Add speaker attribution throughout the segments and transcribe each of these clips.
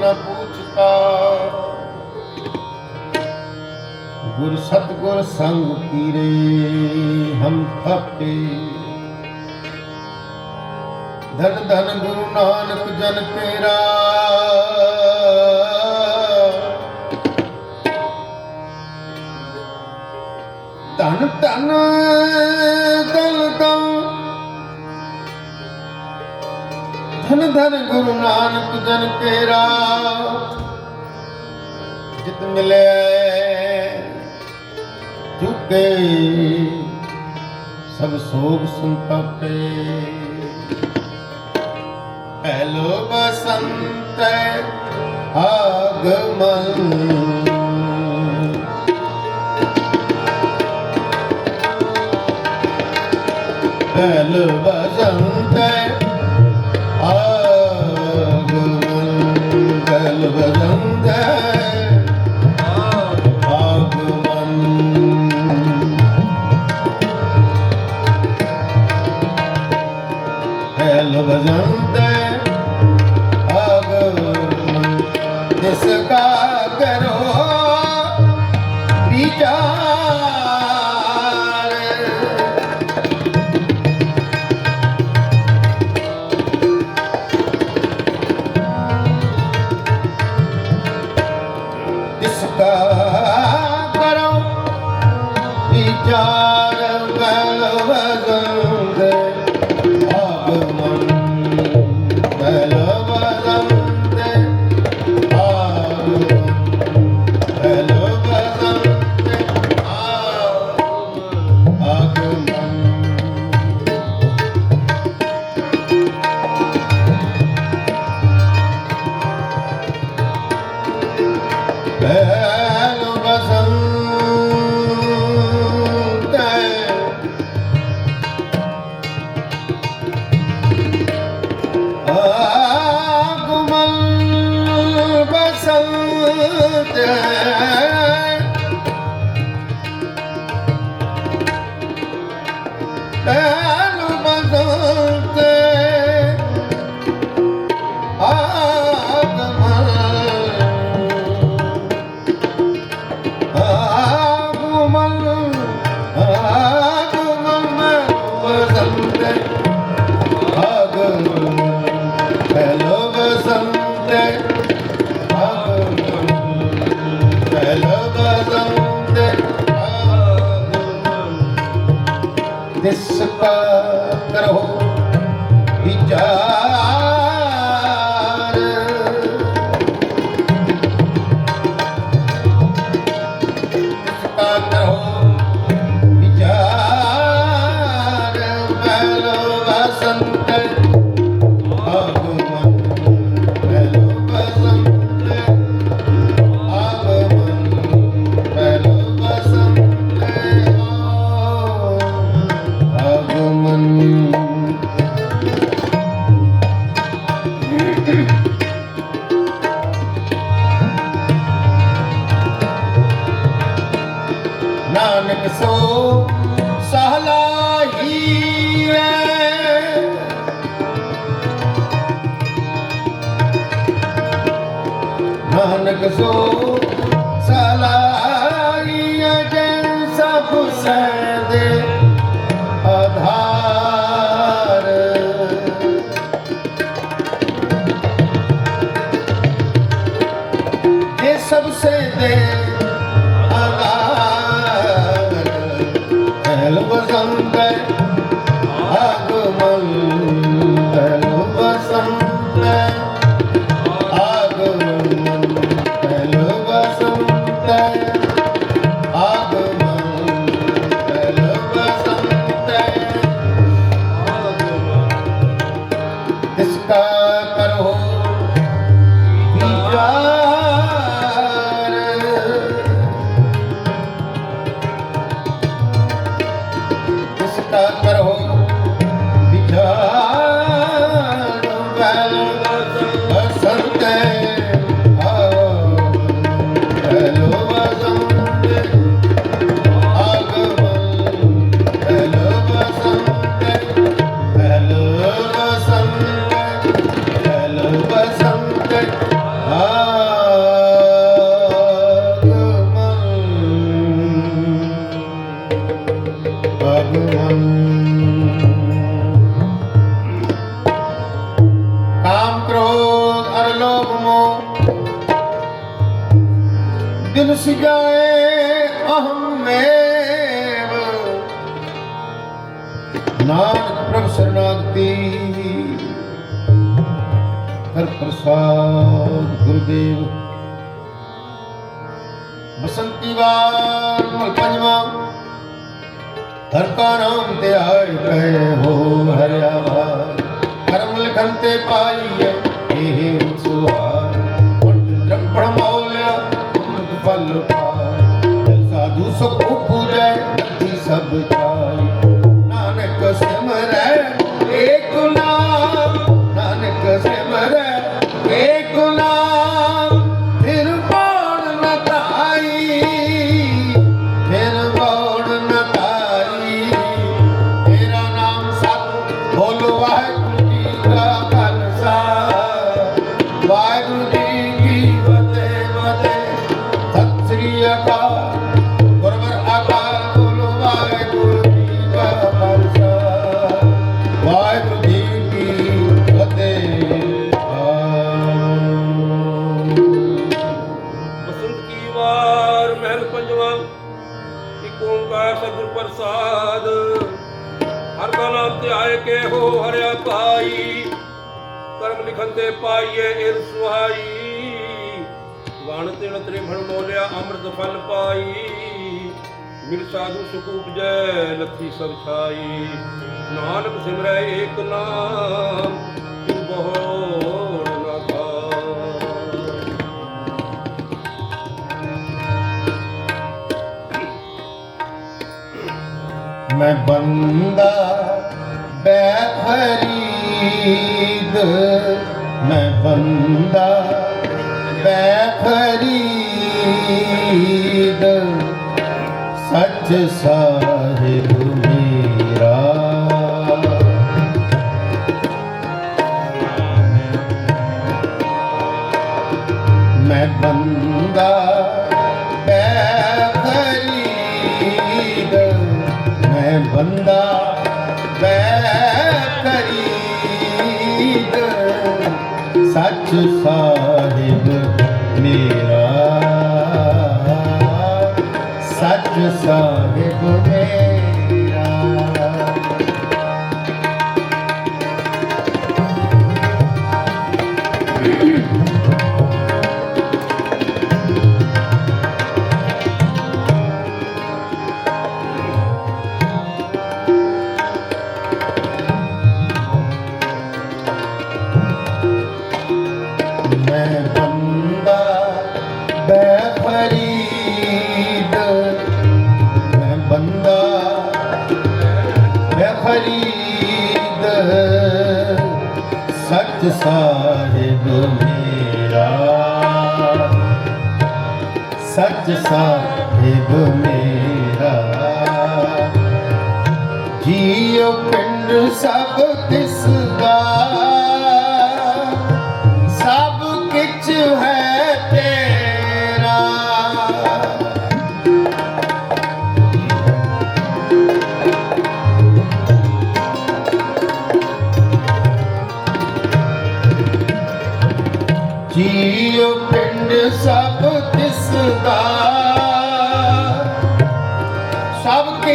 Speaker 1: न पूछता गुर सतगुर संग कीरे हम थपे धन धन गुरु नानक जन तेरा ਧਨ ਧਨ ਧਨ ਧਨ ਗੁਰੂ ਨਾਨਕ ਜਨ ਕੇਰਾ। ਜਿਤ ਮਿਲੇ ਜੁਗੇ, ਸਭ ਸੋਗ ਸੰਤਾਪੇ। ਪਹਿਲੋ ਬਸੰਤ ਆਗਮਨ। ਪਹਿਲੋ ਬਸੰਤ i love love, love, love, love, love, Nanak ਸੋ ਸਹਲਾਹੀ ਨਾਨਕ ਸੋ ਸਹਲਾਹੀ ਜਨ ਸਭ ਸਹਿ ਬਸੰਤੀ ਵਾਰ ਮਲ ਨਾਮ ਤੇ ਹਰ ਕਹੇ ਹੋ ਹਰਿਆ ਕਰਮ ਲਿਖਨ ਤੇ ਪਾਈਏ ਕੇ
Speaker 2: ਹਰਿਆ ਪਾਈ ਕਰਮ ਲਿਖਨ ਤੇ ਪਾਈਏ ਇਰ ਸੁਹਾਈ। ਵਣ ਤਿਣ ਤ੍ਰਿਭਣ ਮੋਲਿਆ ਅੰਮ੍ਰਿਤ ਫਲ ਪਾਈ। ਮਿਲ ਸਾਧੂ ਸੁਖ ਉਪਜੈ ਲੱਥੀ ਸਭ ਛਾਈ। ਨਾਨਕ ਸਿਮਰੈ ਏਕ ਨਾਮ ਤਿਨ ਬਹੁੜ
Speaker 1: ਮੈਂ ਬੰਦਾ ਬੈਖਰੀਦ ਮੈਂ ਬੰਦਾ ਬੈਖਰੀਦ ਸੱਚ ਸਾਹਿਬ ਮੇਰਾ। ਮੈਂ ਬੰਦਾ ਸੱਚ ਸਾਹਿਬ ਮੇਰਾ ਸੱਚ ਸਾਹਿਬ ਬੇਖਰੀਦ ਸੱਚ ਸਾਹਿਬ ਮੇਰਾ। ਸੱਚ ਸਾਹਿਬ ਮੇਰਾ। ਜੀਉ ਪਿੰਡ ਸਭ ਤਿਸ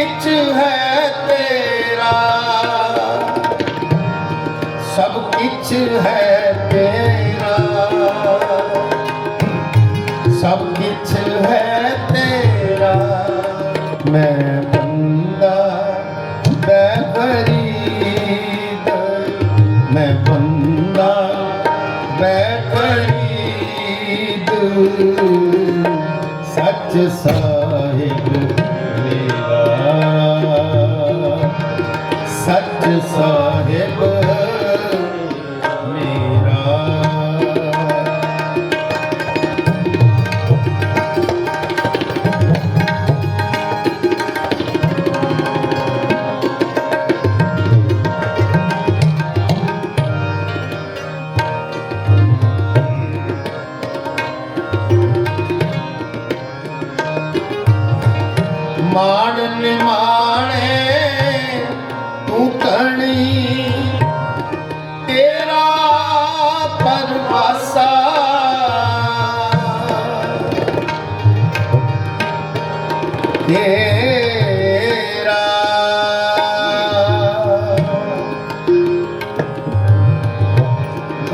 Speaker 1: ਸਭ ਕਿਛ ਹੈ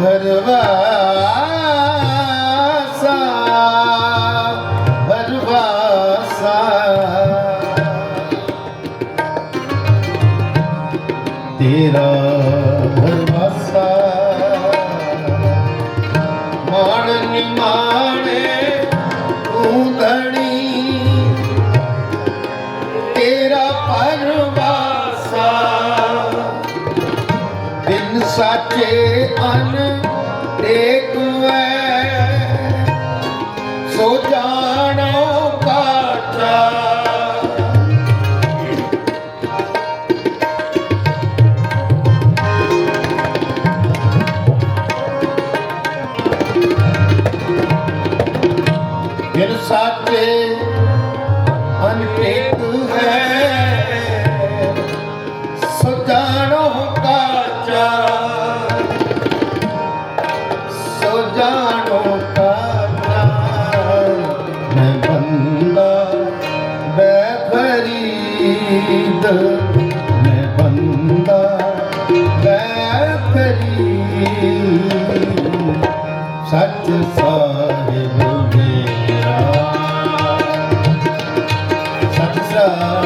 Speaker 1: ભરવા. Yeah.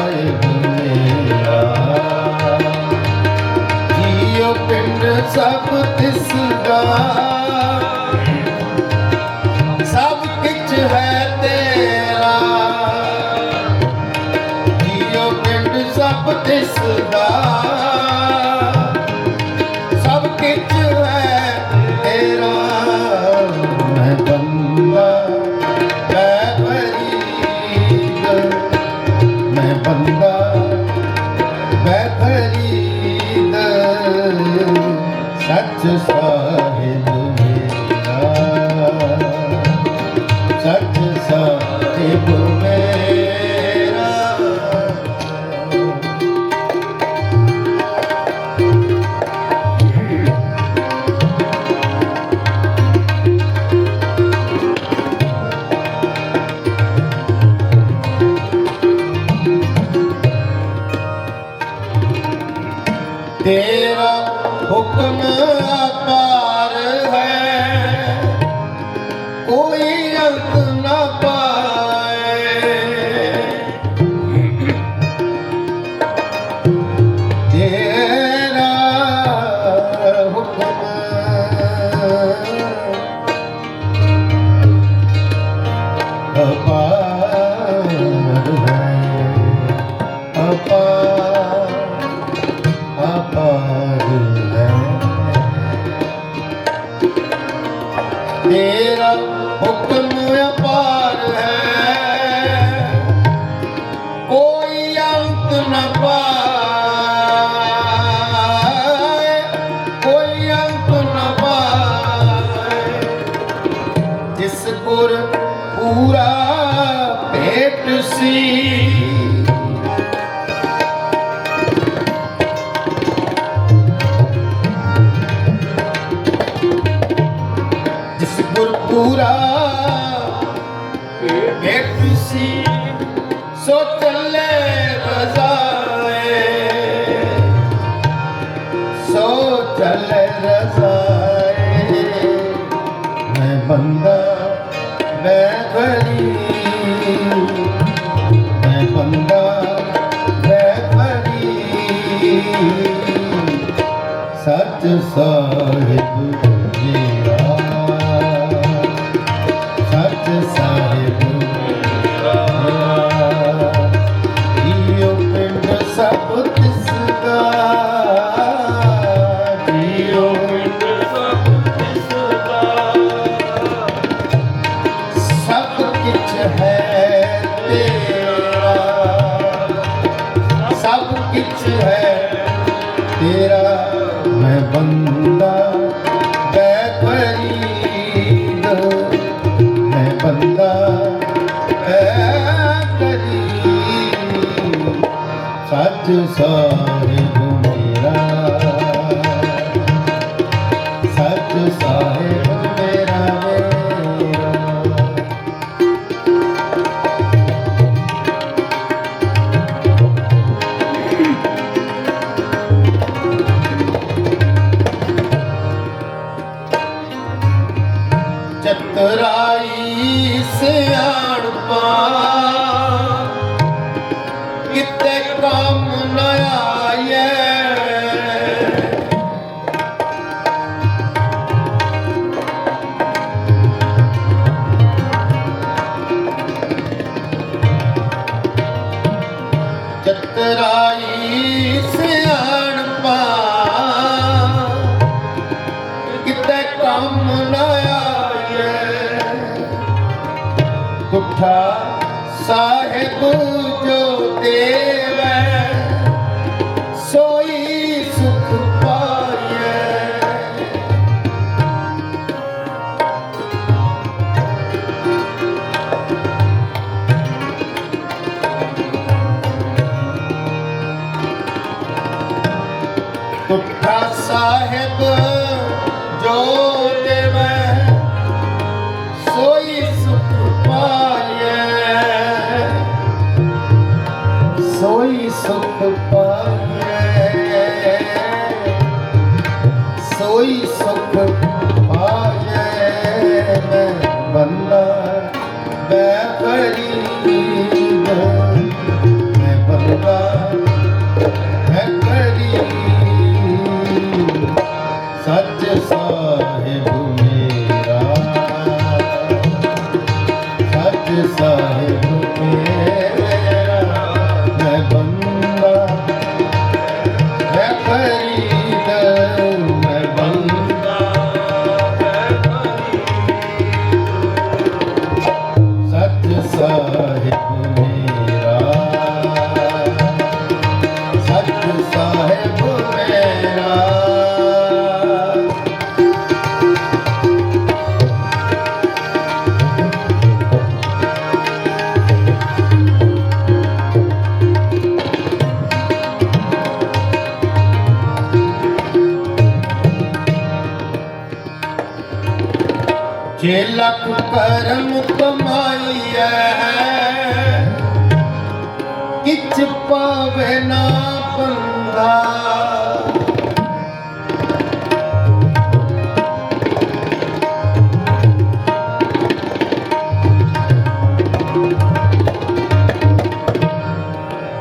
Speaker 1: ਪੂਰਾ। ਦੇਖ ਸੀ ਸੋ ਚੱਲੇ ਮੈਂ ਬੰਦਾ ਮੈਂ ਬੰਦਾ ਸੱਚ ਸਾ ਸੋਈ ਸੁਖ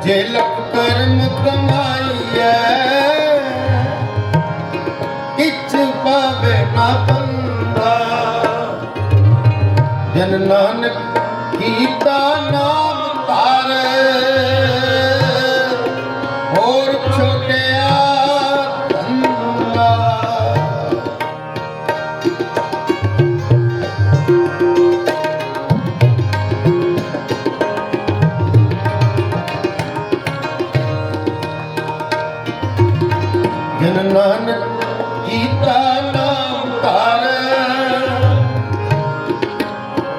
Speaker 1: ਜੇ ਲਖ ਕਰਮ ਕਮਾ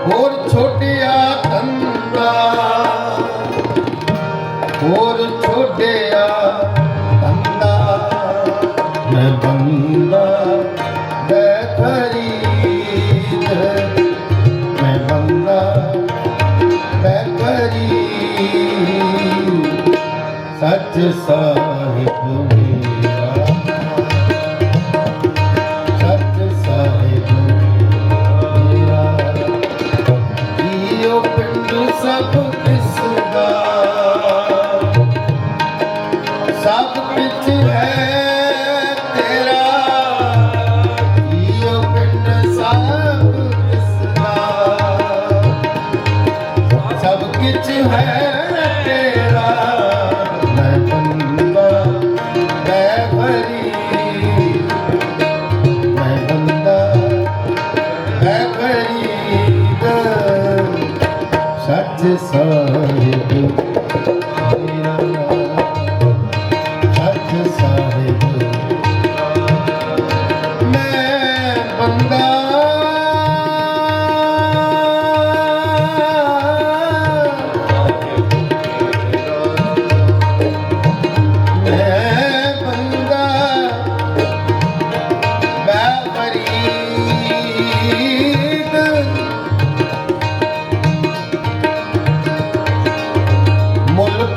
Speaker 1: ਹੋਰ ਛੋਟਿਆ ਧੰਦਾ।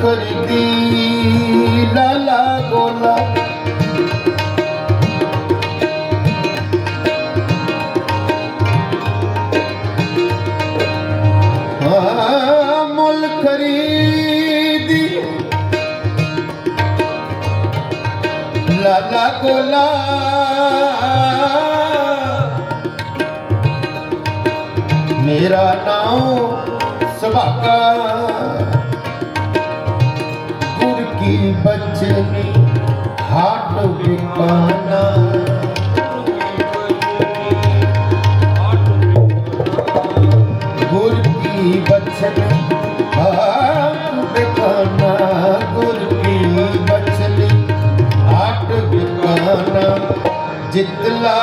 Speaker 1: करती लाला गोला मुल खरीदी लाला गोला मेरा नाम सुभाका की बचनी हाट बिकाना गुर की बचनी हाट बिकाना गुर की बचनी हाट बिकाना जितला